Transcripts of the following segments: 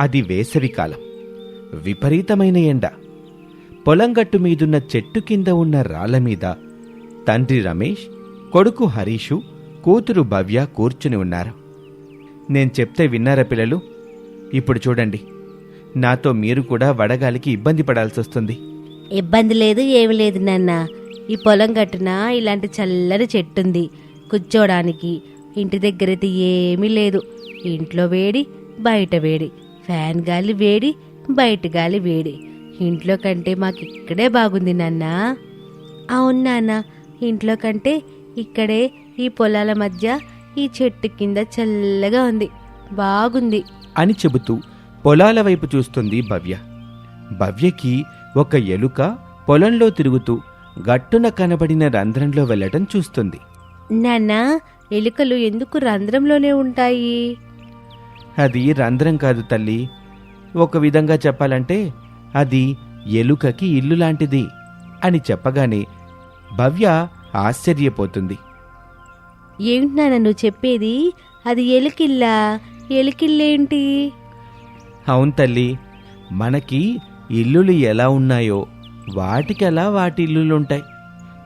అది వేసవికాలం విపరీతమైన ఎండ. పొలంగట్టు మీదున్న చెట్టు కింద ఉన్న రాళ్ళ మీద తండ్రి రమేష్ కొడుకు హరీషు కూతురు భవ్య కూర్చుని ఉన్నారు. నేను చెప్తే విన్నారా పిల్లలు? ఇప్పుడు చూడండి. నాతో మీరు కూడా వడగాలికి ఇబ్బంది పడాల్సి వస్తుంది. ఇబ్బంది లేదు ఏమి లేదు నాన్న. ఈ పొలం గట్టున ఇలాంటి చల్లని చెట్టుంది. కూర్చోడానికి ఇంటి దగ్గర అయితే ఏమీ లేదు. ఇంట్లో వేడి బయట వేడి. ఫ్యాన్ గాలి వేడి బయట గాలి వేడి. ఇంట్లో కంటే మాకు ఇక్కడే బాగుంది నాన్న. అవును నాన్న ఇంట్లో కంటే ఇక్కడే ఈ పొలాల మధ్య ఈ చెట్టు కింద చల్లగా ఉంది. బాగుంది. అని చెబుతూ పొలాల వైపు చూస్తుంది భవ్య. భవ్యకి ఒక ఎలుక పొలంలో తిరుగుతూ గట్టున కనబడిన రంధ్రంలో వెళ్ళటం చూస్తుంది. నాన్న ఎలుకలు ఎందుకు రంధ్రంలోనే ఉంటాయి? అది రంధ్రం కాదు తల్లి. ఒక విధంగా చెప్పాలంటే అది ఎలుకకి ఇల్లు లాంటిది అని చెప్పగానే భవ్య ఆశ్చర్యపోతుంది. ఏంటి నాన్న నువ్వు చెప్పేది? అది ఎలికిల్లా? ఎలికిల్లేంటి? అవును తల్లి. మనకి ఇల్లులు ఎలా ఉన్నాయో వాటికి అలా వాటి ఇల్లులుంటాయి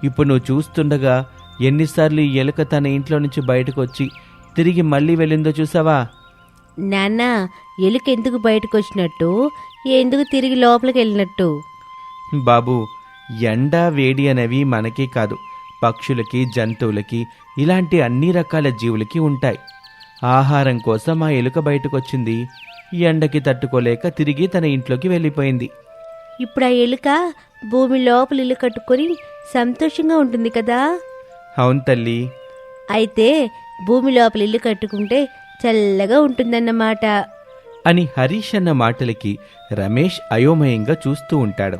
ఇప్పుడు నువ్వు చూస్తుండగా ఎన్నిసార్లు ఈ ఎలుక తన ఇంట్లో నుంచి బయటకు వచ్చి తిరిగి మళ్ళీ వెళ్ళిందో చూసావా? నాన్న ఎలుక ఎందుకు బయటకు వచ్చినట్టు ఎందుకు తిరిగి లోపలికి వెళ్ళినట్టు బాబు ఎండ వేడి అనేవి మనకే కాదు. పక్షులకి జంతువులకి ఇలాంటి అన్ని రకాల జీవులకి ఉంటాయి. ఆహారం కోసం ఆ ఎలుక బయటకొచ్చింది. ఎండకి తట్టుకోలేక తిరిగి తన ఇంట్లోకి వెళ్ళిపోయింది. ఇప్పుడు ఆ ఎలుక భూమి లోపల ఇల్లు కట్టుకొని సంతోషంగా ఉంటుంది కదా? అవును తల్లి. అయితే భూమి లోపల ఇల్లు కట్టుకుంటే చల్లగా ఉంటుందన్నమాట. అని హరీష్ అన్న మాటలకి రమేష్ అయోమయంగా చూస్తూ ఉంటాడు.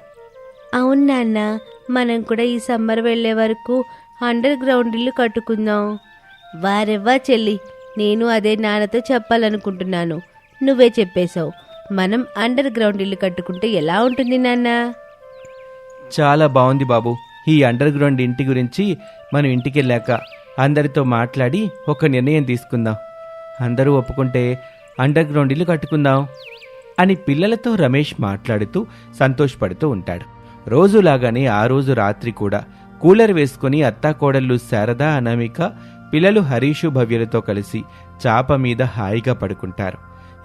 అవును నాన్న మనం కూడా ఈ సమ్మర్ వెళ్ళే వరకు అండర్ గ్రౌండ్ ఇల్లు కట్టుకుందాం. వారెవ్వా చెల్లి నేను అదే నాన్నతో చెప్పాలనుకుంటున్నాను. నువ్వే చెప్పేశావు మనం అండర్ గ్రౌండ్ ఇల్లు కట్టుకుంటే ఎలా ఉంటుంది నాన్న? చాలా బాగుంది బాబు ఈ అండర్ గ్రౌండ్ ఇంటి గురించి మనం ఇంటికి వెళ్ళాక అందరితో మాట్లాడి ఒక నిర్ణయం తీసుకుందాం. అందరూ ఒప్పుకుంటే అండర్ గ్రౌండ్ ఇల్లు కట్టుకుందాం అని పిల్లలతో రమేష్ మాట్లాడుతూ సంతోషపడుతూ ఉంటాడు. రోజులాగానే ఆ రోజు రాత్రి కూడా కూలర్ వేసుకుని అత్తాకోడళ్ళు శారద అనామిక పిల్లలు హరీషు భవ్యులతో కలిసి చాప మీద హాయిగా పడుకుంటారు.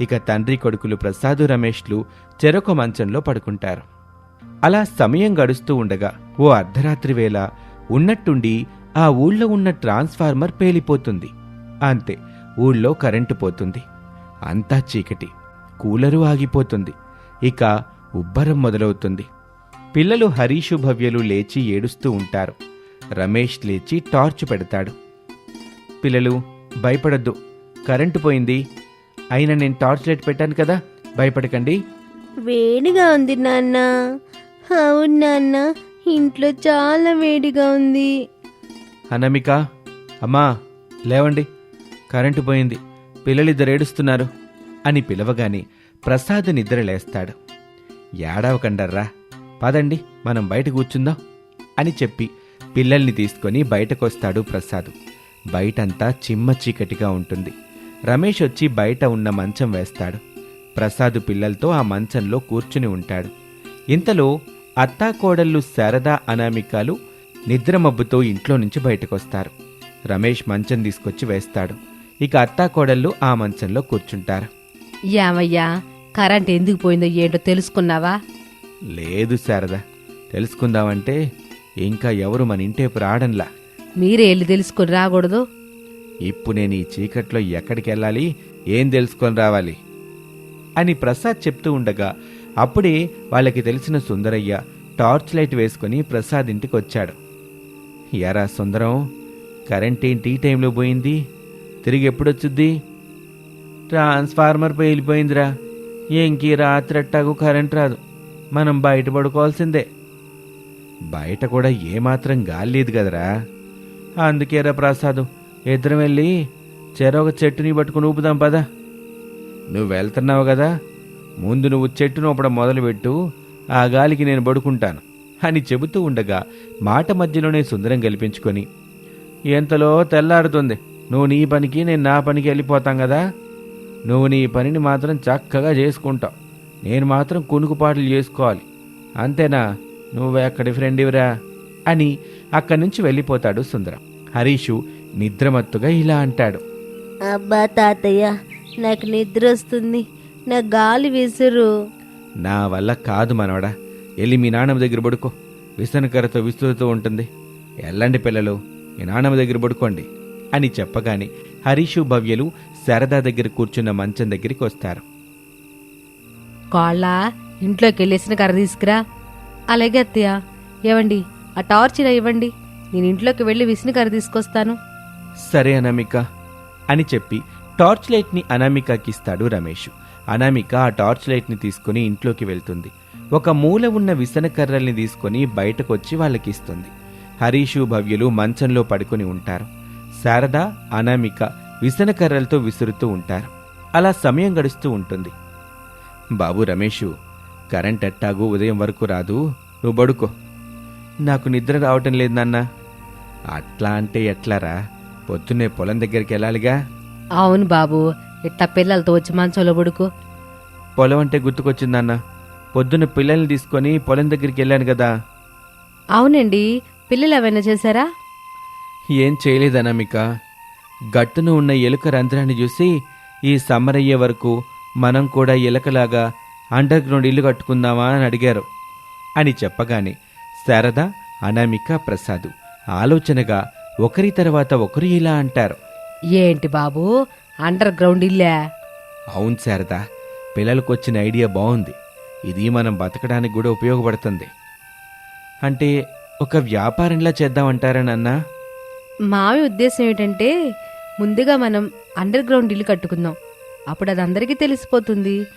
ఇక తండ్రి కొడుకులు ప్రసాదు రమేష్లు చెరొక మంచంలో పడుకుంటారు. అలా సమయం గడుస్తూ ఉండగా ఓ అర్ధరాత్రి వేళ ఉన్నట్టుండి ఆ ఊళ్ళో ఉన్న ట్రాన్స్ఫార్మర్ పేలిపోతుంది. అంతే ఊళ్ళో కరెంటు పోతుంది. అంతా చీకటి. కూలరు ఆగిపోతుంది. ఇక ఉబ్బరం మొదలవుతుంది. పిల్లలు హరీషు భవ్యలు లేచి ఏడుస్తూ ఉంటారు. రమేష్ లేచి టార్చ్ పెడతాడు. పిల్లలు భయపడొద్దు. కరెంటు పోయింది. అయినా నేను టార్చ్ లైట్ పెట్టాను కదా భయపడకండి. వేడిగా ఉంది నాన్న. అవును నాన్న ఇంట్లో చాలా వేడిగా ఉంది. అనామిక అమ్మా లేవండి. కరెంటు పోయింది. పిల్లలిద్దరు ఏడుస్తున్నారు. అని పిలవగానే ప్రసాద్ నిద్ర లేస్తాడు. ఏడవకండర్రా. పదండి మనం బయట కూర్చుందాం అని చెప్పి పిల్లల్ని తీసుకొని బయటకొస్తాడు ప్రసాద్. బయటంతా చిమ్మ చీకటిగా ఉంటుంది. రమేష్ వచ్చి బయట ఉన్న మంచం వేస్తాడు. ప్రసాద్ పిల్లలతో ఆ మంచంలో కూర్చుని ఉంటాడు. ఇంతలో అత్తాకోడళ్ళు శారదా అనామికాలు నిద్రమబ్బుతో ఇంట్లో నుంచి బయటకొస్తారు. రమేష్ మంచం తీసుకొచ్చి వేస్తాడు. ఇక అత్తాకోడళ్ళు ఆ మంచంలో కూర్చుంటారు. యామయ్యా కరెంట్ ఎందుకు పోయిందో ఏంటో తెలుసుకున్నావా? లేదు శారదా తెలుసుకుందామంటే ఇంకా ఎవరు మన ఇంటేపు రావడంలా మీరే వెళ్ళి తెలుసుకుని రాకూడదు. ఇప్పుడు నేను ఈ చీకట్లో ఎక్కడికి వెళ్ళాలి? ఏం తెలుసుకొని రావాలి? అని ప్రసాద్ చెప్తూ ఉండగా అప్పుడే వాళ్ళకి తెలిసిన సుందరయ్య టార్చ్ లైట్ వేసుకుని ప్రసాద్ ఇంటికి వచ్చాడు ఎరా సుందరం కరెంట్ ఏంటి ఈ టైంలో పోయింది? తిరిగి ఎప్పుడొచ్చుద్ది? ట్రాన్స్ఫార్మర్ పేలిపోయిందిరా. రాత్రి రాత్రట్టాకు కరెంట్ రాదు. మనం బయట పడుకోవాల్సిందే. బయట కూడా ఏమాత్రం గాలి లేదు కదరా. అందుకేరా ప్రసాదు ఇద్దరం వెళ్ళి చెరొక చెట్టుని పట్టుకుని ఊపుదాం పదా. నువ్వు వెళ్తున్నావు కదా? ముందు నువ్వు చెట్టును ఊపడం మొదలుపెట్టు ఆ గాలికి నేను పడుకుంటాను అని చెబుతూ ఉండగా మాట మధ్యలోనే సుందరం కల్పించుకొని ఎంతలో తెల్లారుతుంది? నువ్వు నీ పనికి నేను నా పనికి వెళ్ళిపోతాం కదా? నువ్వు నీ పనిని మాత్రం చక్కగా చేసుకుంటావు. నేను మాత్రం కునుకుపాట్లు చేసుకోవాలి. అంతేనా? నువ్వు ఎక్కడి ఫ్రెండ్ ఇవరా అని అక్కడి నుంచి వెళ్ళిపోతాడు సుందరం. హరీషు నిద్రమత్తుగా ఇలా అంటాడు. అబ్బా తాతయ్య నాకు నిద్ర వస్తుంది. నా గాలి విసురు. నా వల్ల కాదు మనవడా. వెళ్ళి మీ నాన్నమ్మ దగ్గర పడుకో. విసనకరతో విస్తుతూ ఉంటుంది. ఎల్లండి పిల్లలు మీ నాన్నమ్మ దగ్గర పడుకోండి. అని చెప్పగానే హరీషు భవ్యలు శారదా దగ్గర కూర్చున్న మంచం దగ్గరికి వస్తారు. కాళ్ళ ఇంట్లోకి వెళ్ళేసిన కర్ర తీసుకురా. అలాగే అత్తయ్య ఏవండి ఆ టార్చ్ ఇలా ఇవ్వండి. నేను ఇంట్లోకి వెళ్ళి విసిన కర్ర తీసుకొస్తాను. సరే అనామిక అని చెప్పి టార్చ్ లైట్ని అనామికకి ఇస్తాడు రమేష్. అనామిక ఆ టార్చ్ లైట్ని తీసుకుని ఇంట్లోకి వెళ్తుంది. ఒక మూల ఉన్న విసనకర్రల్ని తీసుకొని బయటకొచ్చి వాళ్ళకి ఇస్తుంది హరీషు భవ్యులు మంచంలో పడుకొని ఉంటారు. శారద అనామిక విసనకర్రలతో విసురుతూ ఉంటారు. అలా సమయం గడుస్తూ ఉంటుంది. బాబు రమేషు కరెంట్ ఎట్టాగు ఉదయం వరకు రాదు. నువ్వు పడుకో. నాకు నిద్ర రావటం లేదు నాన్న. అట్లా అంటే ఎట్లారా? పొద్దున్నే పొలం దగ్గరికి వెళ్ళాలిగా. అవును బాబు ఇట్లా పిల్లలతో వచ్చి మంచంలో పడుకో. పొలం అంటే గుర్తుకొచ్చిందన్న పొద్దున్న పిల్లల్ని తీసుకొని పొలం దగ్గరికి వెళ్ళాను కదా. అవునండి. పిల్లలు ఏమైనా చేశారా? ఏం చేయలేదనామిక గట్టున ఉన్న ఎలుక రంధ్రాన్ని చూసి ఈ సమ్మర్ అయ్యే వరకు మనం కూడా ఎలుకలాగా అండర్ గ్రౌండ్ ఇల్లు కట్టుకుందామా అని అడిగారు. అని చెప్పగానే శారద అనామిక ప్రసాదు ఆలోచనగా ఒకరి తర్వాత ఒకరు ఇలా అంటారు. ఏంటి బాబు అండర్ గ్రౌండ్ ఇల్లే? అవును శారద పిల్లలకు వచ్చిన ఐడియా బాగుంది ఇది మనం బతకడానికి కూడా ఉపయోగపడుతుంది. అంటే ఒక వ్యాపారంలా చేద్దామంటారా నాన్న? మావి ఉద్దేశం ఏంటంటే ముందుగా మనం అండర్ గ్రౌండ్ ఇల్లు కట్టుకుందాం. అప్పుడు అది అందరికీ తెలిసిపోతుంది.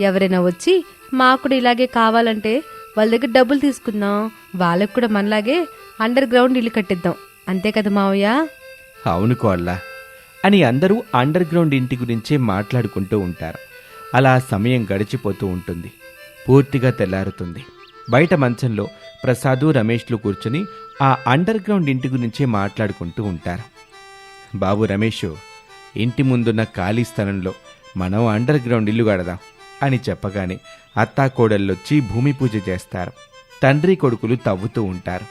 ఎవరైనా వచ్చి మాకు కూడా ఇలాగే కావాలంటే వాళ్ళ దగ్గర డబ్బులు తీసుకుందాం. వాళ్ళకు కూడా మనలాగే అండర్ గ్రౌండ్ ఇల్లు కట్టిద్దాం. అంతే కదా మావయ్య? అవును కోళ్ళ. అని అందరూ అండర్ గ్రౌండ్ ఇంటి గురించే మాట్లాడుకుంటూ ఉంటారు. అలా సమయం గడిచిపోతూ ఉంటుంది. పూర్తిగా తెల్లారుతుంది. బయట మంచంలో ప్రసాదు రమేష్లు కూర్చుని ఆ అండర్ గ్రౌండ్ ఇంటి గురించే మాట్లాడుకుంటూ ఉంటారు. బాబు రమేష్ ఇంటి ముందున్న ఖాళీ స్థలంలో మనం అండర్ గ్రౌండ్ ఇల్లు కడదాం అని చెప్పగానే అత్తాకోడళ్ళొచ్చి భూమి పూజ చేస్తారు. తండ్రి కొడుకులు తవ్వుతూ ఉంటారు.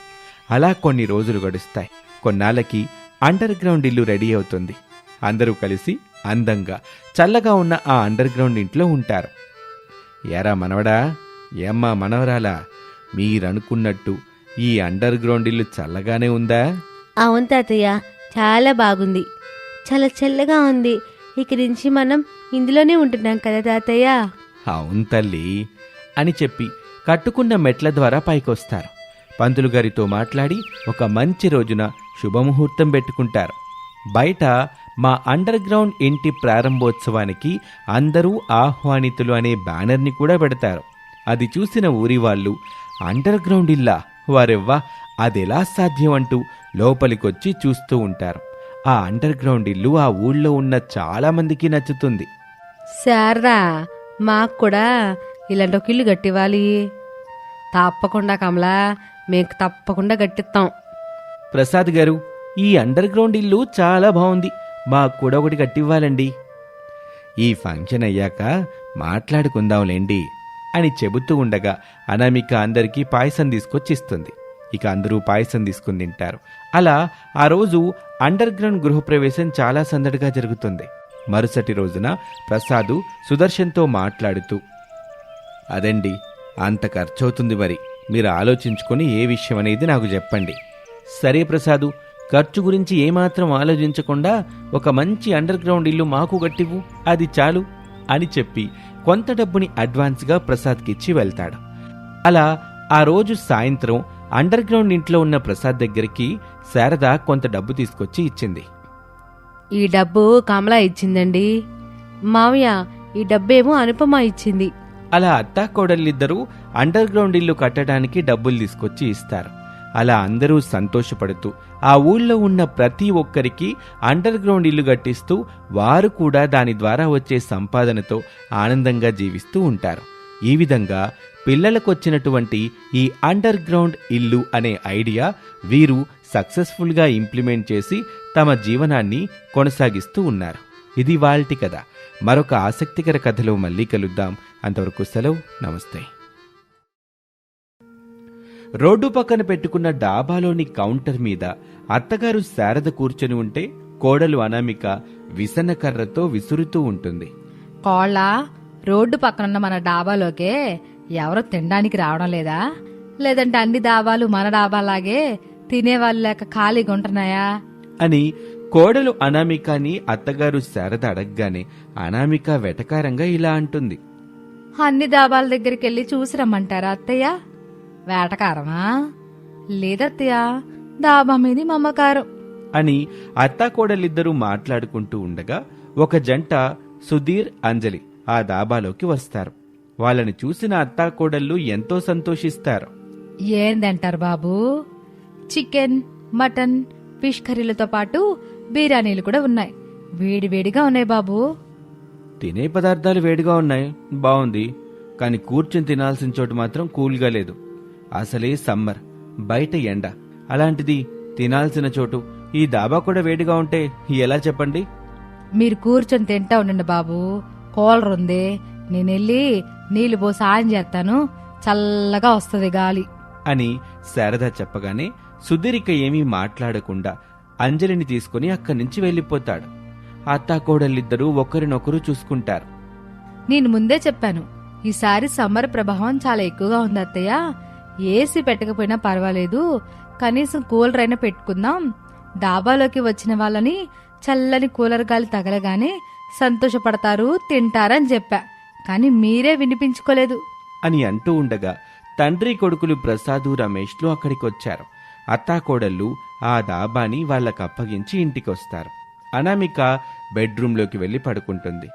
అలా కొన్ని రోజులు గడుస్తాయి. కొన్నాళ్ళకి అండర్ గ్రౌండ్ ఇల్లు రెడీ అవుతుంది. అందరూ కలిసి అందంగా చల్లగా ఉన్న ఆ అండర్ గ్రౌండ్ ఇంట్లో ఉంటారు. ఏరా మనవడా ఏమ్మా మనవరాలా? మీరనుకున్నట్టు ఈ అండర్ గ్రౌండ్ ఇల్లు చల్లగానే ఉందా? అవును తాతయ్య చాలా బాగుంది. చాలా చల్లగా ఉంది. ఇక నుంచి మనం ఇందులోనే ఉంటున్నాం కదా తాతయ్య? అవును తల్లి అని చెప్పి కట్టుకున్న మెట్ల ద్వారా పైకొస్తారు. పంతులు గారితో మాట్లాడి ఒక మంచి రోజున శుభముహూర్తం పెట్టుకుంటారు. బయట మా అండర్ గ్రౌండ్ ఇంటి ప్రారంభోత్సవానికి అందరూ ఆహ్వానితులు అనే బ్యానర్ని కూడా పెడతారు. అది చూసిన ఊరి వాళ్ళు అండర్ గ్రౌండ్ ఇల్లా? వారెవ్వా అదెలా సాధ్యం అంటూ లోపలికొచ్చి చూస్తూ ఉంటారు. ఆ అండర్ గ్రౌండ్ ఇల్లు ఆ ఊళ్ళో ఉన్న చాలా మందికి నచ్చుతుంది. శారదా మాకు కూడా ఇలాంటి ఒక ఇల్లు కట్టివ్వాలి తప్పకుండా కమలా మేము తప్పకుండా కట్టిస్తాం ప్రసాద్ గారు ఈ అండర్ గ్రౌండ్ ఇల్లు చాలా బాగుంది మాకు కూడా ఒకటి కట్టివ్వాలండి ఈ ఫంక్షన్ అయ్యాక మాట్లాడుకుందాంలేండి. అని చెబుతూ ఉండగా అనామిక అందరికీ పాయసం తీసుకొచ్చి ఇస్తుంది ఇక అందరూ పాయసం తీసుకుని తింటారు. అలా ఆ రోజు అండర్ గ్రౌండ్ గృహప్రవేశం చాలా సందడిగా జరుగుతుంది. మరుసటి రోజున ప్రసాదు సుదర్శన్తో మాట్లాడుతూ అదండి అంత ఖర్చవుతుంది మరి. మీరు ఆలోచించుకొని ఏ విషయం అనేది నాకు చెప్పండి. సరే ప్రసాదు ఖర్చు గురించి ఏమాత్రం ఆలోచించకుండా ఒక మంచి అండర్ గ్రౌండ్ ఇల్లు మాకు కట్టివు అది చాలు అని చెప్పి కొంత డబ్బుని అడ్వాన్స్గా ప్రసాద్కిచ్చి వెళ్తాడు. అలా ఆ రోజు సాయంత్రం అండర్ గ్రౌండ్ ఇంట్లో ఉన్న ప్రసాద్ దగ్గరికి శారద కొంత డబ్బు తీసుకొచ్చి ఇచ్చింది. ఈ డబ్బు కమలా ఇచ్చిందండి. మావయ్య ఈ డబ్బేమో అనుపమ ఇచ్చింది. అలా అత్తా కోడళ్ళిద్దరూ అండర్ గ్రౌండ్ ఇల్లు కట్టడానికి డబ్బులు తీసుకొచ్చి ఇస్తారు. అలా అందరూ సంతోషపడుతూ ఆ ఊళ్ళో ఉన్న ప్రతి ఒక్కరికి అండర్ గ్రౌండ్ ఇల్లు కట్టిస్తూ వారు కూడా దాని ద్వారా వచ్చే సంపాదనతో ఆనందంగా జీవిస్తూ ఉంటారు. ఈ విధంగా పిల్లలకొచ్చినటువంటి ఈ అండర్ గ్రౌండ్ ఇల్లు అనే ఐడియా వీరు సక్సెస్ఫుల్గా ఇంప్లిమెంట్ చేసి తమ జీవనాన్ని కొనసాగిస్తూ ఉన్నారు. ఇది వాల్టి కథ. మరొక ఆసక్తికర కథలో మళ్ళీ కలుద్దాం. అంతవరకు సెలవు. నమస్తే. రోడ్డు పక్కన పెట్టుకున్న డాబాలోని కౌంటర్ మీద అత్తగారు శారద కూర్చొని ఉంటే కోడలు అనామిక విసన కర్రతో విసురుతూ ఉంటుంది. కోళ్ళ రోడ్డు పక్కనున్న మన డాబాలోకే ఎవరు తినడానికి రావడం లేదా? లేదంటే అన్ని డాబాలు మన డాబాలాగే తినేవాళ్ళు లేక ఖాళీగా ఉంటున్నాయా? అని కోడలు అనామికని అత్తగారు శారద అడగగానే అనామిక వెటకారంగా ఇలా అంటుంది. అన్ని డాబాల దగ్గరికి వెళ్ళి చూసి రమ్మంటారా అత్తయ్య? వేటకారమా? లేదత్తయ్య డాబా మీది మమ్మకారం. అని అత్తాకోడలిద్దరూ మాట్లాడుకుంటూ ఉండగా ఒక జంట సుధీర్ అంజలి ఆ దాబాలోకి వస్తారు. వాళ్ళని చూసిన అత్తాకోడళ్ళు ఎంతో సంతోషిస్తారు. ఏందంటారు బాబు? చికెన్ మటన్ ఫిష్ కర్రీలతో పాటు బిర్యానీలు కూడా ఉన్నాయి. వేడి వేడిగా ఉన్నాయి బాబు. తినే పదార్థాలు వేడిగా ఉన్నాయి. బాగుంది కానీ కూర్చుని తినాల్సిన చోటు మాత్రం కూల్గా లేదు. అసలే సమ్మర్ బయట ఎండ. అలాంటిది తినాల్సిన చోటు. ఈ దాబా కూడా వేడిగా ఉంటే ఎలా చెప్పండి? మీరు కూర్చొని తింటా ఉండండి బాబు. కూలర్ ఉంది. నేను వెళ్ళి నీళ్ళు పోసి ఆన్ చేస్తాను. చల్లగా వస్తుంది గాలి. అని శారద చెప్పగానే సుధీరిక ఏమీ మాట్లాడకుండా అంజలిని తీసుకుని అక్కడి నుంచి వెళ్ళిపోతాడు. అత్తాకోడళ్ళిద్దరూ ఒకరినొకరు చూసుకుంటారు. నేను ముందే చెప్పాను. ఈసారి సమ్మర్ ప్రభావం చాలా ఎక్కువగా ఉంది అత్తయ్య. ఏసీ పెట్టకపోయినా పర్వాలేదు. కనీసం కూలర్ అయినా పెట్టుకుందాం. డాబాలోకి వచ్చిన వాళ్ళని చల్లని కూలర్ గాలి తగలగానే సంతోషపడతారు తింటారని చెప్పా. కానీ మీరే వినిపించుకోలేదు. అని అంటూ ఉండగా తండ్రి కొడుకులు ప్రసాదు రమేష్లు అక్కడికొచ్చారు. అత్తాకోడళ్ళు ఆ దాబాని వాళ్ళకు అప్పగించి ఇంటికొస్తారు. అనామిక బెడ్రూంలోకి వెళ్ళి పడుకుంటుంది.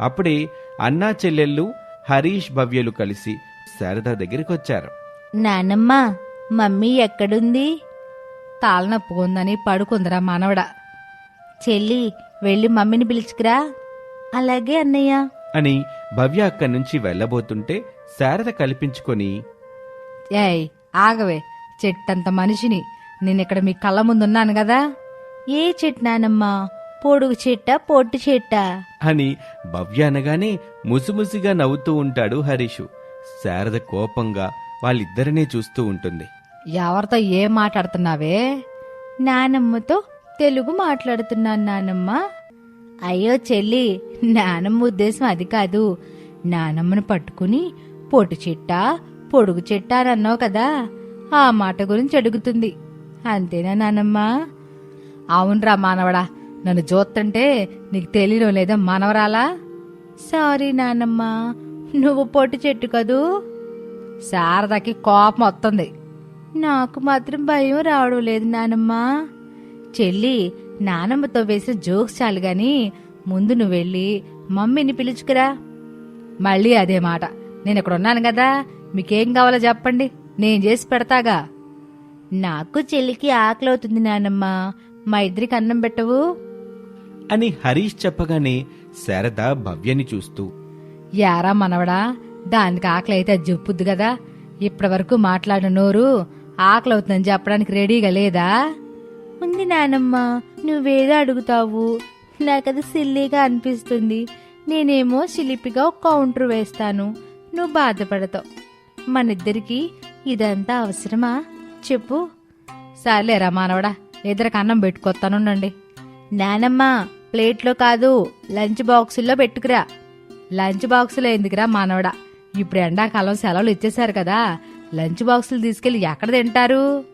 అప్పుడే అన్నా చెల్లెళ్ళు హరీష్ భవ్యలు కలిసి శారద దగ్గరికొచ్చారు. నానమ్మ మమ్మీ ఎక్కడుంది? తాళనొప్పి ఉందని పడుకుందిరా మనవడ. చెల్లి వెళ్ళి మమ్మీని పిలుచుకురా. అలాగే అన్నయ్య. అని భవ్య అక్కడి నుంచి వెళ్ళబోతుంటే శారద కల్పించుకొని ఏయ్ ఆగవే చెట్టంత మనిషిని. నేనిక్కడ మీ కళ్ళ ముందున్నాను కదా. ఏ చెట్టు నానమ్మ? పొడుగు చెట్ట పొట్టు చెట్ట? అని భవ్య అనగానే ముసిముసిగా నవ్వుతూ ఉంటాడు హరీషు. శారద కోపంగా వాళ్ళిద్దరినీ చూస్తూ ఉంటుంది. ఎవరితో ఏం మాట్లాడుతున్నావే? నానమ్మతో తెలుగు మాట్లాడుతున్నాను నానమ్మ. అయ్యో చెల్లి నానమ్మ ఉద్దేశం అది కాదు. నానమ్మను పట్టుకుని పొట్టు చెట్ట పొడుగు చెట్ట అని అన్నావు కదా ఆ మాట గురించి అడుగుతుంది. అంతేనా నానమ్మ? అవునరా మానవడా నన్ను చూస్తుంటే నీకు తెలియడం లేదా మనవరాలా? సారీ నానమ్మ నువ్వు పొట్టు చెట్టు కదూ? శారదకి కోపం వస్తుంది. నాకు మాత్రం భయం రావడం లేదు నానమ్మ. చెల్లి నానమ్మతో వేసిన జోక్స్ చాలు గాని ముందు నువ్వు వెళ్ళి మమ్మీని పిలుచుకురా. మళ్ళీ అదే మాట. నేను ఇక్కడ ఉన్నాను కదా మీకేం కావాలో చెప్పండి. నేను చేసి పెడతాగా. నాకు చెల్లికి ఆకలవుతుంది నానమ్మ. మా ఇద్దరికి అన్నం పెట్టవు. అని హరీష్ చెప్పగానే శారద భవ్యని చూస్తూ యారా మనవడా దానికి ఆకలి అయితే అది చెప్పుద్ది కదా. ఇప్పటి వరకు మాట్లాడిన నోరు ఆకలి అవుతుందని చెప్పడానికి రెడీగా లేదా? ఉంది నానమ్మ నువ్వేదో అడుగుతావు. నాకది సిల్లీగా అనిపిస్తుంది. నేనేమో చిలిపిగా ఒక కౌంటర్ వేస్తాను. నువ్వు బాధపడతావు. మనిద్దరికి ఇదంతా అవసరమా? చెప్పు. సర్లేరా మానవడా ఇద్దరికి అన్నం పెట్టుకొస్తానుండండి నానమ్మ ప్లేట్లో కాదు లంచ్ బాక్సుల్లో పెట్టుకురా. లంచ్ బాక్సులో ఎందుకురా మానవడా? ఇప్పుడు ఎండాకాలం సెలవులు ఇచ్చేశారు కదా లంచ్ బాక్సులు తీసుకెళ్ళి ఎక్కడ తింటారు?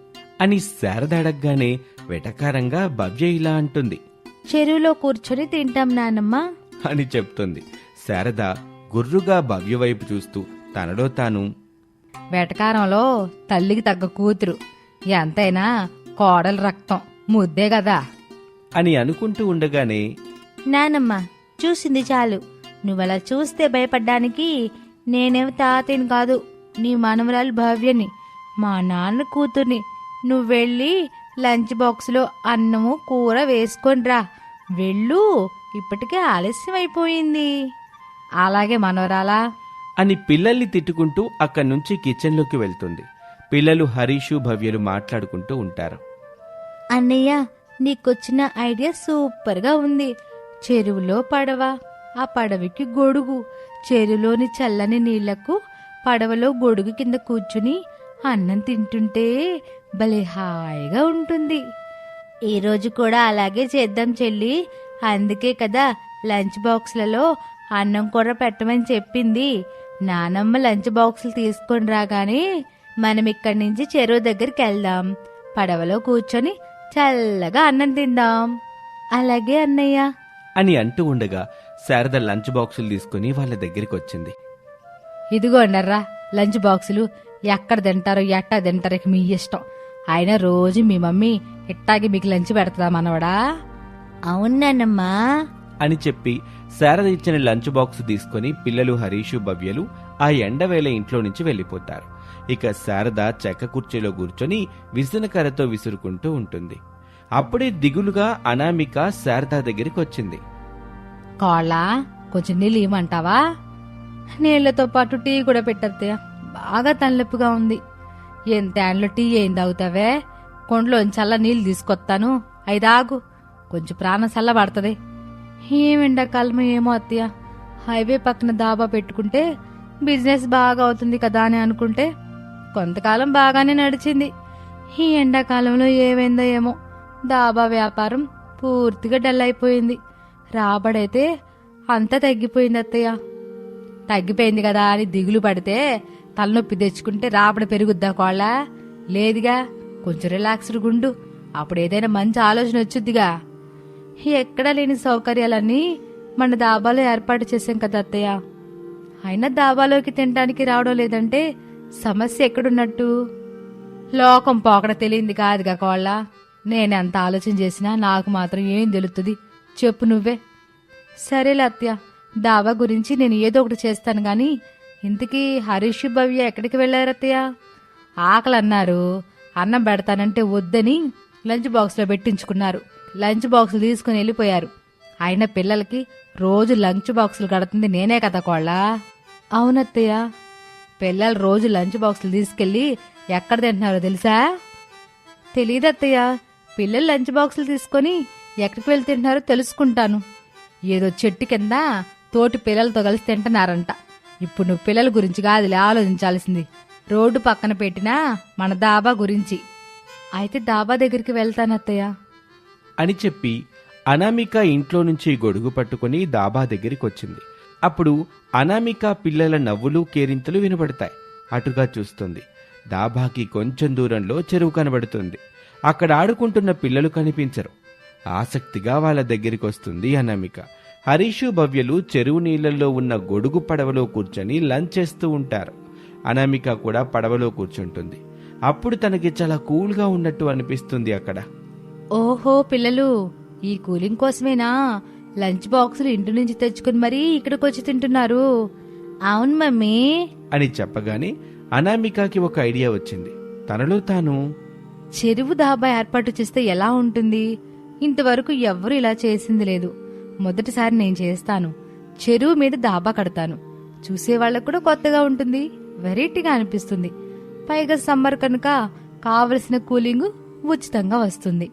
అని శారద అడగగానే వెటకారంగా భవ్య ఇలా అంటుంది. చెరువులో కూర్చొని తింటాం నానమ్మ. అని చెప్తుంది. శారద గుర్రుగా భవ్య వైపు చూస్తూ తనలో తాను వెటకారంలో తల్లికి తగ్గ కూతురు. ఎంతైనా కోడలు రక్తం ముద్దే కదా. అని అనుకుంటూ ఉండగానే నానమ్మ చూసింది చాలు. నువ్వలా చూస్తే భయపడ్డానికి నేనేం తాతని కాదు నీ మనవరాలు భవ్యని మా నాన్న కూతుర్ని. నువ్వెళ్ళి లంచ్ బాక్స్లో అన్నము కూర వేసుకొనిరా. వెళ్ళు ఇప్పటికే ఆలస్యం అయిపోయింది అలాగే మనవరాలా? అని పిల్లల్ని తిట్టుకుంటూ అక్కడి నుంచి కిచెన్లోకి వెళ్తుంది. పిల్లలు హరీషు భవ్యలు మాట్లాడుకుంటూ ఉంటారు. అన్నయ్య నీకొచ్చిన ఐడియా సూపర్గా ఉంది. చెరువులో పడవ ఆ పడవకి గొడుగు చెరువులోని చల్లని నీళ్ళకు పడవలో గొడుగు కింద కూర్చుని అన్నం తింటుంటే భలే హాయిగా ఉంటుంది. ఈరోజు కూడా అలాగే చేద్దాం చెల్లి. అందుకే కదా లంచ్ బాక్స్లలో అన్నం కూర పెట్టమని చెప్పింది. నానమ్మ లంచ్ బాక్సులు తీసుకొని రాగానే మనం ఇక్కడి నుంచి చెరువు దగ్గరికి వెళ్దాం. పడవలో కూర్చొని చల్లగా అన్నం తిందాం. అలాగే అన్నయ్య. అని అంటూ ఉండగా శారద లంచ్ బాక్సులు తీసుకుని వాళ్ళ దగ్గరికి వచ్చింది. ఇదిగో అండర్రా లంచ్ బాక్సులు ఎక్కడ తింటారో ఎట్టా తింటారో ఇక మీ ఇష్టం. అయినా రోజు మీ మమ్మీ ఇట్టాగే మీకు లంచ్ పెడతా మనవడా? అవునానమ్మా అని చెప్పి శారద ఇచ్చిన లంచ్ బాక్స్ తీసుకుని పిల్లలు హరీషు భవ్యలు ఆ ఎండవేళ ఇంట్లో నుంచి వెళ్ళిపోతారు. ఇక శారద చెక్క కుర్చీలో కూర్చొని విసనకర్రతో విసురుకుంటూ ఉంటుంది. అప్పుడే దిగులుగా అనామిక శారద దగ్గరికి వచ్చింది. కోళ్ళ కొంచెం నీళ్ళు ఇవ్వమంటావా? నీళ్ళతో పాటు టీ కూడా పెట్టద్దయ్య బాగా తలనొప్పిగా ఉంది. ఎంత ఎండలో టీ ఏం తాగుతావే? కొండలో చల్ల నీళ్ళు తీసుకొస్తాను. అయి తాగు. కొంచెం ప్రాణం చల్లబడుతుంది. ఏం ఎండాకాలం ఏమో అత్తయ్య. హైవే పక్కన దాబా పెట్టుకుంటే బిజినెస్ బాగా అవుతుంది కదా అని అనుకుంటే కొంతకాలం బాగానే నడిచింది. ఈ ఎండాకాలంలో ఏమైందో ఏమో. దాబా వ్యాపారం పూర్తిగా డల్ అయిపోయింది. రాబడైతే అంతా తగ్గిపోయింది అత్తయ్య తగ్గిపోయింది కదా అని దిగులు పడితే తలనొప్పి తెచ్చుకుంటే రాబడి పెరుగుద్దా కోళ్ళ? లేదుగా కొంచెం రిలాక్స్డ్ గుండు. అప్పుడు ఏదైనా మంచి ఆలోచన వచ్చుద్దిగా. ఎక్కడా లేని సౌకర్యాలన్నీ మన దాబాలో ఏర్పాటు చేశాం కదా అత్తయ్య. అయినా దాబాలోకి తినడానికి రావడం లేదంటే సమస్య ఎక్కడున్నట్టు? లోకం పోకడ తెలియంది కాదుగా కోళ్ళ? నేనెంత ఆలోచన చేసినా నాకు మాత్రం ఏం తెలుస్తుంది చెప్పు నువ్వే. సరేలే అత్య దావా గురించి నేను ఏదో ఒకటి చేస్తాను గాని ఇంతకీ హరీష్ భవ్య ఎక్కడికి వెళ్ళారు అత్తయ్య? ఆకలి అన్నారు అన్నం పెడతానంటే వద్దని లంచ్ బాక్స్లో పెట్టించుకున్నారు. లంచ్ బాక్సులు తీసుకుని వెళ్ళిపోయారు. ఆయన పిల్లలకి రోజు లంచ్ బాక్సులు కడుతుంది నేనే కదా కోళ్ళ? అవునత్తయ్య. పిల్లలు రోజు లంచ్ బాక్సులు తీసుకెళ్ళి ఎక్కడ తింటున్నారో తెలుసా? తెలియదు అత్తయ్య పిల్లలు లంచ్ బాక్సులు తీసుకొని ఎక్కడికి వెళ్ళి తింటున్నారో తెలుసుకుంటాను. ఏదో చెట్టు కింద తోటి పిల్లలతో కలిసి తింటున్నారంట. ఇప్పుడు నువ్వు పిల్లల గురించి కాదులే ఆలోచించాల్సింది. రోడ్డు పక్కన పెట్టినా మన దాబా గురించి. అయితే దాబా దగ్గరికి వెళ్తానత్తయ్య అని చెప్పి అనామిక ఇంట్లో నుంచి గొడుగు పట్టుకుని దాబా దగ్గరికి వచ్చింది అప్పుడు అనామిక పిల్లల నవ్వులు కేరింతలు వినబడతాయి. అటుగా చూస్తుంది. దాబాకి కొంచెం దూరంలో చెరువు కనబడుతుంది. అక్కడ ఆడుకుంటున్న పిల్లలు కనిపించరు. ఆసక్తిగా వాళ్ళ దగ్గరికి వస్తుంది అనామిక. హరీషు భవ్యలు చెరువు నీళ్ళలో ఉన్న గొడుగు పడవలో కూర్చొని లంచ్ చేస్తూ ఉంటారు. అనామిక కూడా పడవలో కూర్చుంటుంది. అప్పుడు తనకి చాలా కూల్గా ఉన్నట్టు అనిపిస్తుంది అక్కడ. ఓహో పిల్లలు ఈ కూలింగ్ కోసమేనా? లంచ్ బాక్సులు ఇంటి నుంచి తెచ్చుకుని మరీ ఇక్కడికి వచ్చి తింటున్నారు. అవును మమ్మీ. అని చెప్పగానే అనామికకి ఒక ఐడియా వచ్చింది. తనలో తాను చెరువు దాబా ఏర్పాటు చేస్తే ఎలా ఉంటుంది? ఇంతవరకు ఎవ్వరూ ఇలా చేసింది లేదు. మొదటిసారి నేను చేస్తాను. చెరువు మీద దాబా కడతాను. చూసేవాళ్ళకు కూడా కొత్తగా ఉంటుంది. వెరైటీగా అనిపిస్తుంది. పైగా సమ్మర్ కనుక కావలసిన కూలింగ్ ఉచితంగా వస్తుంది.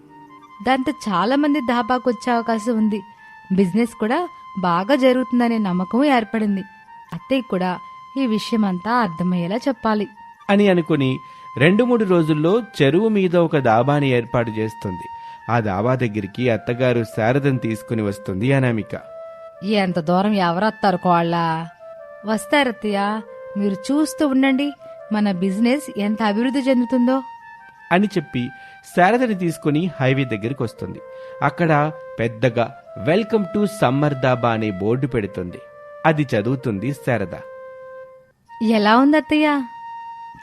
దాంతో చాలా మంది దాబాకు వచ్చే అవకాశం ఉంది. బిజినెస్ కూడా బాగా జరుగుతుందనే నమ్మకం ఏర్పడింది. అత్తయ్య కూడా ఈ విషయం అంతా అర్థమయ్యేలా చెప్పాలి. అని అనుకుని రెండు మూడు రోజుల్లో చెరువు మీద ఒక దాబాని ఏర్పాటు చేస్తుంది. ఆ దాబా దగ్గరికి అత్తగారు శారదను తీసుకుని వస్తుంది అనామిక. ఎంత దూరం ఎవరొత్తారు కోళ్ళ? వస్తారత్తయ్య మీరు చూస్తూ ఉండండి. మన బిజినెస్ ఎంత అభివృద్ధి చెందుతుందో. అని చెప్పి శారదని తీసుకుని హైవే దగ్గరికి వస్తుంది. అక్కడ పెద్దగా వెల్కమ్ టు సమ్మర్ దాబా అనే బోర్డు పెడుతుంది. అది చదువుతుంది శారద. ఎలా ఉంది అత్తయ్య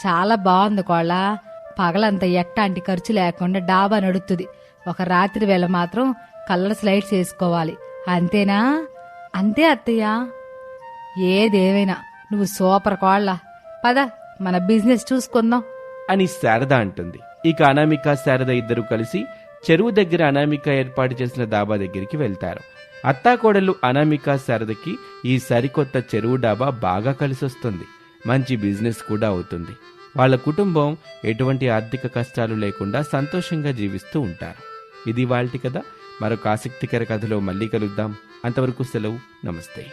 చాలా బాగుంది కోళ్ళ. పగలంతా ఎట్టాంటి ఖర్చు లేకుండా డాబా నడుస్తుంది ఒక రాత్రి వేళ మాత్రం కలర్ స్లైడ్స్ వేసుకోవాలి అంతేనా? అంతే అత్తయ్య. ఏదేమైనా నువ్వు సూపర్ కోళ్ళ. పద మన బిజినెస్ చూసుకుందాం. అని శారద అంటుంది. ఇక అనామిక శారద ఇద్దరు కలిసి చెరువు దగ్గర అనామిక ఏర్పాటు చేసిన దాబా దగ్గరికి వెళ్తారు. అత్తాకోడలు అనామిక శారదకి ఈ సరికొత్త చెరువు డాబా బాగా కలిసొస్తుంది. మంచి బిజినెస్ కూడా అవుతుంది. వాళ్ళ కుటుంబం ఎటువంటి ఆర్థిక కష్టాలు లేకుండా సంతోషంగా జీవిస్తూ ఉంటారు. ఇది వాళ్ళటి కదా మరొక ఆసక్తికర కథలో మళ్ళీ కలుద్దాం. అంతవరకు సెలవు. నమస్తే.